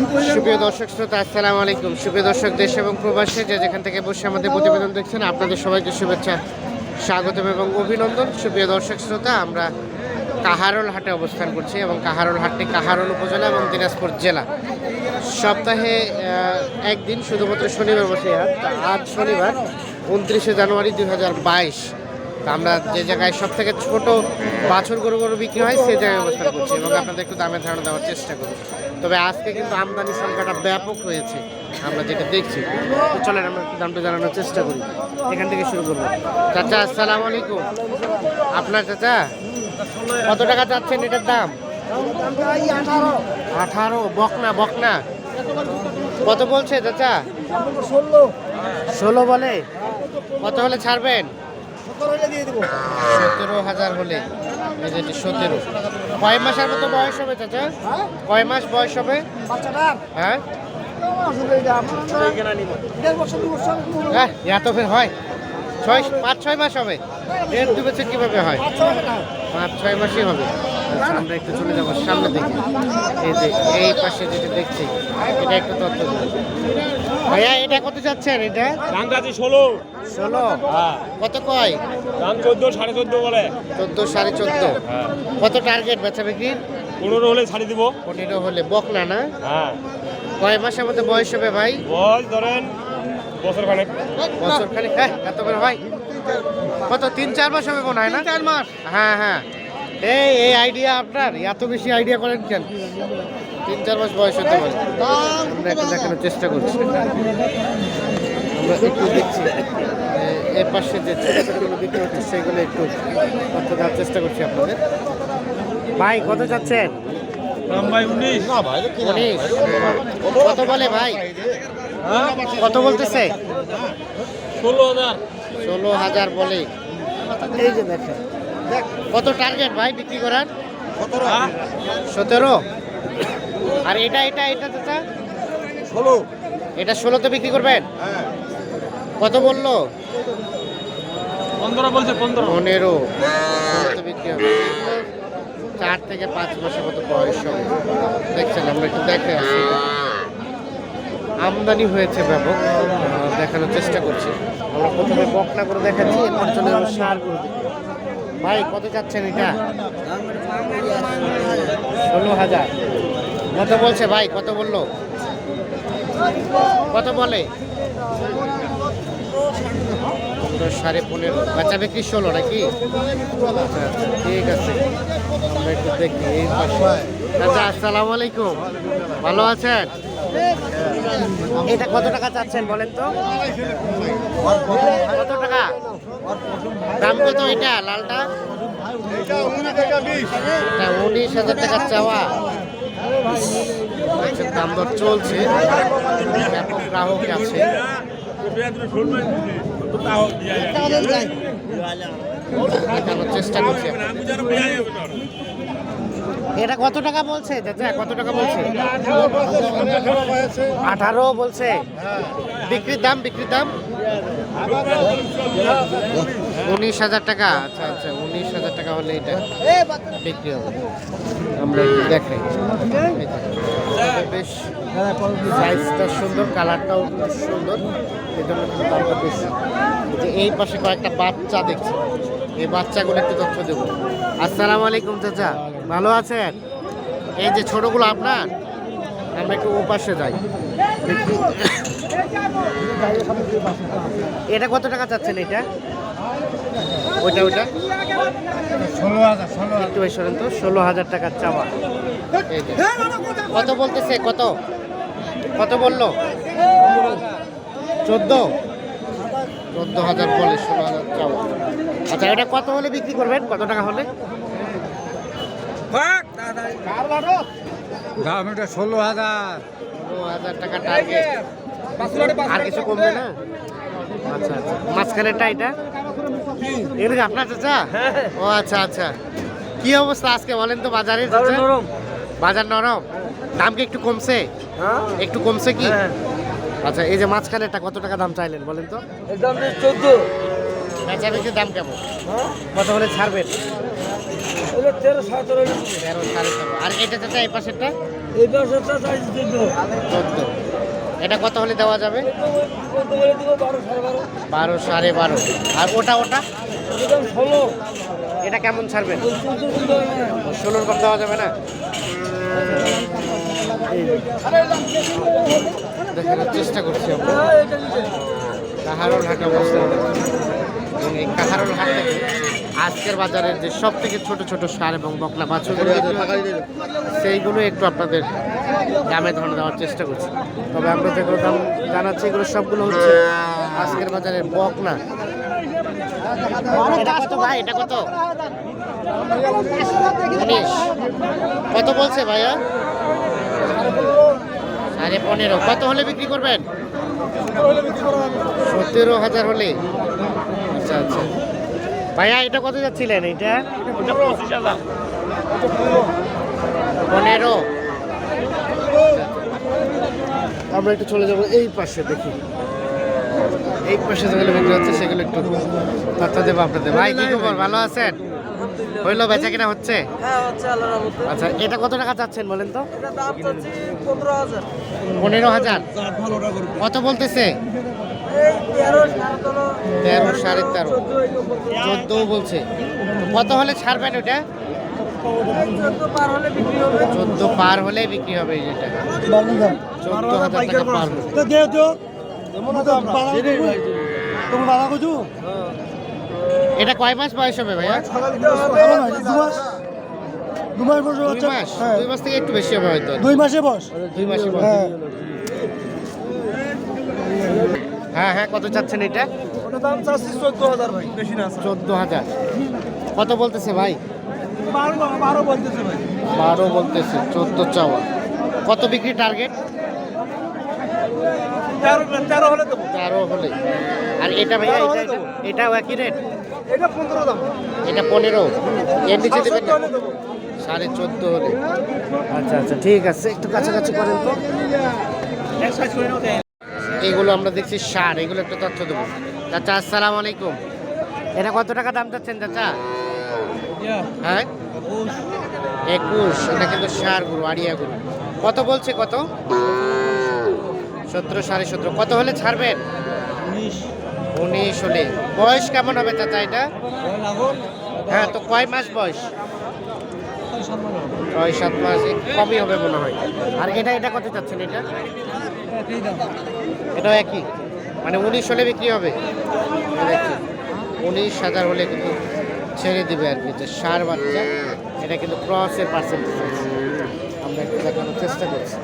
সুপ্রিয় দর্শক শ্রোতা, আসসালামু আলাইকুম। সুপ্রিয় দর্শক, দেশ এবং প্রবাসে যে যেখান থেকে বসে আমাদের প্রতিবেদন দেখছেন, আপনাদের সবাইকে শুভেচ্ছা, স্বাগতম এবং অভিনন্দন। সুপ্রিয় দর্শক শ্রোতা, আমরা কাহারোল হাটে অবস্থান করছি এবং কাহারোল হাটটি কাহারোল উপজেলা এবং দিনাজপুর জেলা। সপ্তাহে একদিন, শুধুমাত্র শনিবার বসে হাট। আজ শনিবার, উনত্রিশে জানুয়ারি দুই হাজার বাইশ। আমরা যে জায়গায় সব থেকে ছোট বাছুর গরু গরু বিক্রি হয় সেই জায়গায় অবস্থান করছি এবং আপনাদের একটু দামে ধারণা দেওয়ার চেষ্টা করি তবে আজকে কিন্তু আমদানি সংখ্যাটা ব্যাপক হয়েছে, আমরা যেটা দেখছি। চলেন, আমরা একটু দামটা জানানোর চেষ্টা করি। এখান থেকে শুরু করব। চাচা, আসসালামু আলাইকুম। আপনার চাচা, কত টাকা চাচ্ছেন এটার দাম? আঠারো, বকনা বকনা। কত বলছে চাচা? ষোলো বলে? কত হলে ছাড়বেন? সতেরো হাজার হলে এই যেটি সতেরো। কয় মাসের মতো বয়স হবে চাচা? কয় মাস বয়স হবে? হ্যাঁ? হ্যাঁ এত ফের হয়। ছয় পাঁচ ছয় মাস হবে। দেড় দু বছর কীভাবে হয়? পাঁচ ছয় মাসই হবে। আচ্ছা, আমরা একটু চলে যাব সামনে দিকে। এই যে এই পাশে যেটা দেখছি এটা একটু তথ্য ভাইয়া এটা কত যাচ্ছেন এটা? দাম যাচ্ছে ষোলো। ষোলো? হ্যাঁ। কত কয়? দাম চোদ্দ সাড়ে চোদ্দ বলে। চোদ্দ সাড়ে চোদ্দ। হ্যাঁ। কত টার্গেট বেচা বিক্রির? পনেরো হলে ছাড়ি দিব। পনেরো হলে বকনা না? হ্যাঁ। কয় মাসের মধ্যে বয়স হবে ভাই? বয়স ধরেন বছর খানেক। বছর খালি হ্যাঁ এত করে হয়। কত তিন চার মাস হবে মনে হয় না? চার মাস। হ্যাঁ হ্যাঁ। এই এই আইডিয়া আপনার এত বেশি আইডিয়া করেন কেন? তিন চার মাস বয়স হতে পারে। আমরা একটু দেখানোর চেষ্টা করছি। আমরা একটু দেখছি। এর পাশে যে ছোটো ছোটোগুলো বিক্রি হচ্ছে সেগুলো একটু তথ্য দেওয়ার চেষ্টা করছি আপনাদের। ভাই কত যাচ্ছেন দাম ভাই উনিশ। উনিশ। কত বলে ভাই? কত বলতেছে? ষোলো হাজার। ষোলো হাজার বলে। এই যে দেখেন। কত টার্গেট ভাই বিক্রি করার? সতেরো। আর এটা এটা এটা চাচা? ষোলো। এটা ষোলোতে বিক্রি করবেন? কত বলল? পনেরো বলছে পনেরো। পনেরো। বিক্রি হবে। চার থেকে পাঁচ মাসের মতো বয়স দেখছেন আমরা একটু দেখে আসি। আমদানি হয়েছে ব্যাপক দেখানোর চেষ্টা করছি। আমরা প্রথমে বকনা করে দেখাচ্ছি এরপর চলে ভাই কত যাচ্ছেন এটা? ষোলো হাজার। কত বলছে ভাই? কত বলল? কত বলে? সাড়ে পনেরো। বাচ্চা বিক্রি ষোলো নাকি? আচ্ছা, ঠিক আছে। আমরা একটু দেখি আচ্ছা আসসালামু আলাইকুম। ভালো আছেন? এটা কত টাকা চাচ্ছেন বলেন তো? কত টাকা? দাম কত এটা লালটা? উনিশ হাজার টাকা চাওয়া। আচ্ছা, দাম দর চলছে। ব্যাপক গ্রাহক আছে। চেষ্টা করছি এটা কত টাকা বলছে? চাচা, কত টাকা বলছে? আঠারো বলছে। বিক্রির দাম বিক্রির দাম? উনিশ হাজার টাকা। আচ্ছা আচ্ছা উনিশ হাজার টাকা হলে এটা বিক্রি হবে। আমরা একটু দেখাই। বেশ সাইজটা সুন্দর কালারটাও সুন্দর। এই জন্য দামটা বেশি। এই পাশে কয়েকটা বাচ্চা দেখছি। এই বাচ্চাগুলো একটু তথ্য দেবো। আসসালামু আলাইকুম চাচা, ভালো আছেন? এই যে ছোটগুলো আপনার, আমরা একটু ও পাশে যাই। এটা কত টাকা চাচ্ছেন এটা? ওইটা ওইটা? ষোলো হাজার ষোলো একটু বেশ সরেন তো, ষোলো হাজার টাকার চাওয়া। কত বলতেছে, কত? কত বলল? চোদ্দ? চোদ্দ হাজার বলে ষোলো হাজার চাওয়া। আচ্ছা এটা কত হলে বিক্রি করবেন? কত টাকা হলে? দাম এটা ষোলো হাজার। ষোলো হাজার টাকা আর কিছু কমবে না? আচ্ছা আচ্ছা। মাঝখানেরটা এটা? আপনার চাচা? ও আচ্ছা আচ্ছা। কি অবস্থা আজকে বলেন তো বাজারে বাজার নরম। দাম কি একটু কমছে? একটু কমছে কি? আচ্ছা এই যে মাঝখানেরটা কত টাকা দাম চাইলেন বলেন তো? চোদ্দ। বেচা বিক্রির দাম কেমন? কত হলে ছাড়বেন তেরো সাড়ে তেরো আর এটা চাচা এই পাশেরটা? এই পাশেরটা চোদ্দ। চোদ্দ। এটা কত হলে দেওয়া যাবে? বারো সাড়ে বারো। আর ওটা ওটা? ষোলো। এটা কেমন ছাড়বেন? ষোলোর কম দেওয়া যাবে না? চেষ্টা করছি আমরা। করছি। এবং এই কাহারোল হাট থেকে আজকের বাজারের যে সব থেকে ছোট ছোট সার এবং বকলা বাছুরগুলো সেইগুলো একটু আপনাদের দামে ধরে দেওয়ার চেষ্টা করছি। তবে আমরা যেগুলো দাম জানাচ্ছি এগুলো সবগুলো হচ্ছে আজকের বাজারের এটা কত ভাই? এটা কত? উনিশ। কত বলছে ভাইয়া? সাড়ে পনেরো। কত হলে বিক্রি করবেন? সতেরো হাজার হলে। আচ্ছা আচ্ছা। ভাইয়া এটা কত যাচ্ছিলেন এটা? পনেরো। আমরা একটু চলে যাব এই পাশে দেখি। এই পাশে যেগুলো বিক্রি হচ্ছে সেগুলো একটু তথ্য দেবো আপনাদের। ভাই কি খবর? ভালো আছেন? হইল বেচা কিনা হচ্ছে? হ্যাঁ আচ্ছা এটা কত টাকা চাচ্ছেন বলেন তো? পনেরো হাজার? কত বলতেছে? তেরো সাড়ে তেরো চোদ্দ বলছে। কত হলে ছাড়বেন ওটা চোদ্দ পার হলে বিক্রি হবে। চোদ্দ পার হলে বিক্রি হবে যেটা। চোদ্দ হাজার টাকা পার হলে। তো দে তো তুমি বাধা করছ এটা কয় মাস বয়স হবে ভাইয়া? দুই মাস। হ্যাঁ। দুই মাস থেকে একটু বেশি হবে হয়তো। দুই মাসে বয়স। দুই মাসে বয়স। হ্যাঁ হ্যাঁ কত চাচ্ছেন এটা? দাম চাচ্ছি চোদ্দ হাজার ভাই বেশি না চোদ্দ হাজার। কত বলতেছে ভাই? বারো বারো বলতেছে ভাই। বারো বলতেছে চোদ্দ চাওয়া। কত বিক্রি টার্গেট? তেরো হলে দেবো। তেরো হলে। আর এটা ভাইয়া এটা এটা- এটাও একই রেট এটা পনেরো দাম। এটা পনেরো। এর নিচে দেবেন সাড়ে চোদ্দ হলে। আচ্ছা আচ্ছা ঠিক আছে একটু কাছাকাছি করেন তো। এইগুলো আমরা দেখছি সার, এগুলো একটা তথ্য দেবো। চাচা, আসসালাম আলাইকুম। এটা কত টাকা দাম চাচ্ছেন চাচা? হ্যাঁ? একুশ। এটা কিন্তু সার গুরু, আড়িয়া গুরু। কত বলছে কত? সতেরো, সাড়ে সতেরো। কত হলে ছাড়বেন? উনিশ হলে। বয়স কেমন হবে চাচা এটা? হ্যাঁ তো কয় মাস বয়স? ছয় সাত মাস। কমই হবে মনে হয়। আর এটা এটা কত চাচ্ছেন এটা? এটাও একই? মানে উনিশ হলে বিক্রি হবে? উনিশ হাজার হলে কিন্তু ছেড়ে দিবে আর কি যে সার বাচ্চা এটা কিন্তু ক্রসের পার্সেন্টেজ আমরা একটু দেখানোর চেষ্টা করছি।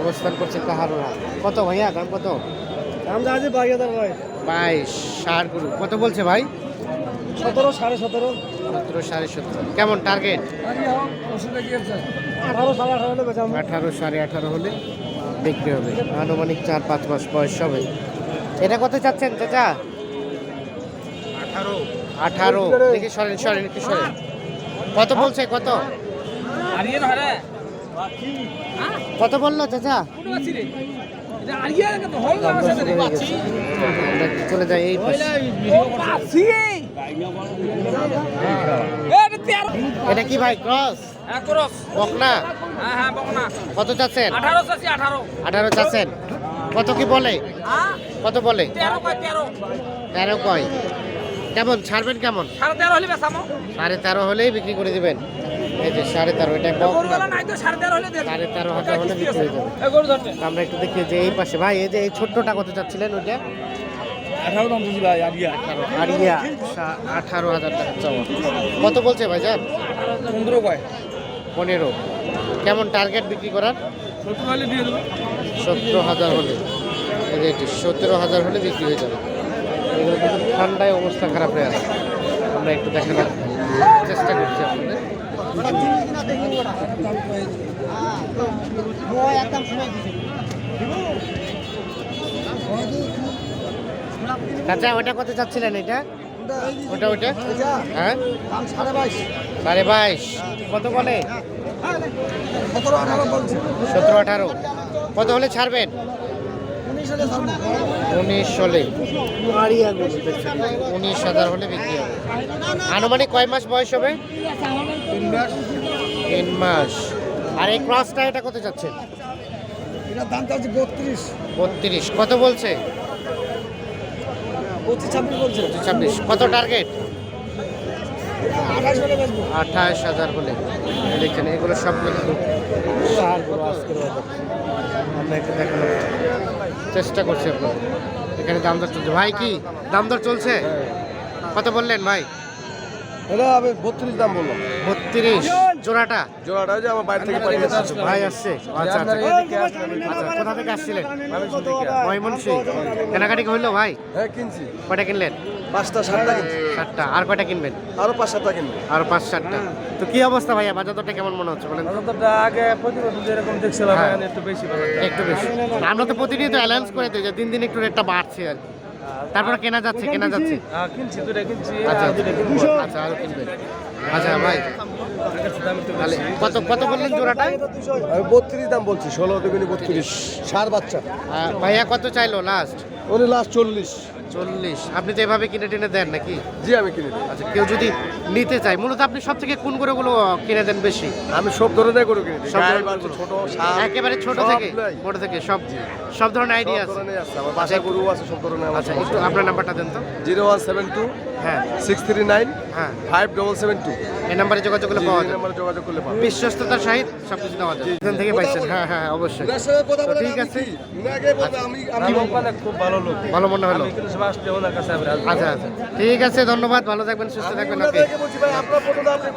অবস্থান করছে কাহারোরা কত ভাইয়া দাম কত? দাম হাজার ভাই বাইশ সার গরু। কত বলছে ভাই? সতেরো সাড়ে সতেরো। সতেরো সাড়ে সতেরো। কেমন টার্গেট আঠারো সাড়ে আঠারো হলে আঠারো সাড়ে আঠারো হলে বিক্রি হবে। আনুমানিক চার পাঁচ মাস বয়স হবে। এটা কত চাচ্ছেন চাচা? আঠারো। দেখি সরেন সরেন একটু সরেন। কত বলছে কত? কত বলল চাচা? চলে যাই এই এটা কি ভাই ক্রস? বকনা? কত চাচ্ছেন? আঠারো চাচ্ছেন। কত কি বলে? কত বলে? তেরো কয় কেমন? ছাড়বেন কেমন? সাড়ে তেরো হলেই বিক্রি করে দিবেন। এই যে সাড়ে তেরো এটা সাড়ে তেরো হাজার হলে বিক্রি হয়ে যাবে আমরা একটু দেখি যে এই পাশে। ভাই এই যে এই ছোট্টটা কত চাচ্ছিলেন ওইটা? আঠারো দাম দিচ্ছি ভাই আরিয়া আরিয়া আঠারো হাজার টাকা চাওয়া। কত বলছে ভাই যান পনেরো ভাই পনেরো। কেমন টার্গেট বিক্রি করার? সতেরো হাজার হলে। এটি সতেরো হাজার হলে বিক্রি হয়ে যাবে। এগুলো কিন্তু ঠান্ডায় অবস্থা খারাপ হয়ে আছে। আমরা একটু দেখানোর চেষ্টা করছি আপনাদের। চাচা ওটা কত চাচ্ছিলেন এটা? ওটা? ওটা হ্যাঁ? সাড়ে বাইশ। সাড়ে বাইশ। কত বলে? সতেরো আঠারো বলছি। সতেরো আঠারো। কত হলে ছাড়বেন? উনিশ হলে উনিশ হাজার হলে বিক্রি হবে। আনুমানিক কয় মাস বয়স হবে? তিন মাস। আর এই ক্রসটা এটা কত যাচ্ছেন এটা দাম চাচ্ছি বত্রিশ। বত্রিশ। কত বলছে? পঁচিশ ছাব্বিশ বলছে। ছাব্বিশ। কত টার্গেট আঠাশ হাজার বলে দেখছেন এগুলো সব কিন্তু। আমরা একটু দেখানোর চেষ্টা করছি আপনার এখানে দাম দর চলছে। ভাই কি? দাম দর চলছে? কত বললেন ভাই? এটা আমি বত্রিশ দাম বললাম। বত্রিশ। জোড়াটা? জোড়াটা যে আমার বাইরে থেকে ভাই আসছে। আচ্ছা আচ্ছা। আচ্ছা কোথা থেকে আসছিলেন ময়মনসিং কেনাকাটি হইল ভাই? হ্যাঁ কিনছি। কয়টা কিনলেন? পাঁচটা সাতটা কিনছি। সাতটা। আর কয়টা কিনবেন? আরও পাঁচ সাতটা কিনবো। আর পাঁচ সাতটা। তো কি অবস্থা ভাইয়া? বাজার দরটা কেমন মনে হচ্ছে বলেন? তো? আগে প্রতি বছর যেরকম দেখছিলাম হ্যাঁ। একটু বেশি। একটু বেশি। আমরা তো প্রতিনিয়ত অ্যালাউন্স করে দিই যে দিন দিন একটু রেটটা বাড়ছে আর কি। তারপরে কেনা যাচ্ছে কেনা যাচ্ছে। হ্যাঁ, কিনছি দুটা কিনছি। আচ্ছা আর আচ্ছা আরও কিনবেন। আচ্ছা ভাই। কত কত বললেন জোড়াটা? আমি বত্রিশ দাম বলছি ষোলো দুগুনি বত্রিশ। সার বাচ্চা। ভাইয়া কত চাইলো লাস্ট ওরে লাস্ট চল্লিশ। চল্লিশ। আপনি তো এভাবে কিনে টেনে দেন নাকি? জি আমি কিনে দিই। আচ্ছা কেউ যদি নিতে চাই। মূলত আপনি সব থেকে কোন গরুগুলো কিনে দেন বেশি? আমি সব ধরনের গরু কিনে দিই। সব। ছোট একেবারে ছোট থেকে। বড় থেকে সব সব ধরনের আইডিয়া আছে? আমার বাসায় গরু আছে সব ধরনের আচ্ছা একটু আপনার নাম্বারটা দেন তো। জিরো ওয়ান সেভেন টু হ্যাঁ। সিক্স থ্রি নাইন হ্যাঁ। Five double seven two. এই নাম্বারে যোগাযোগ করলে পাওয়া যায় নাম্বারে যোগাযোগ করলে পাবো বিশ্বস্ততার সহিত সব কিছু দেওয়া যায় এখান থেকে পাইছেন। হ্যাঁ হ্যাঁ অবশ্যই। ঠিক আছে। খুব ভালো লোক। ভালো মনে হলো। আচ্ছা আচ্ছা। ঠিক আছে ধন্যবাদ। ভালো থাকবেন সুস্থ থাকবেন ওকে বলছি ভাই আপনার ফটোটা আপনি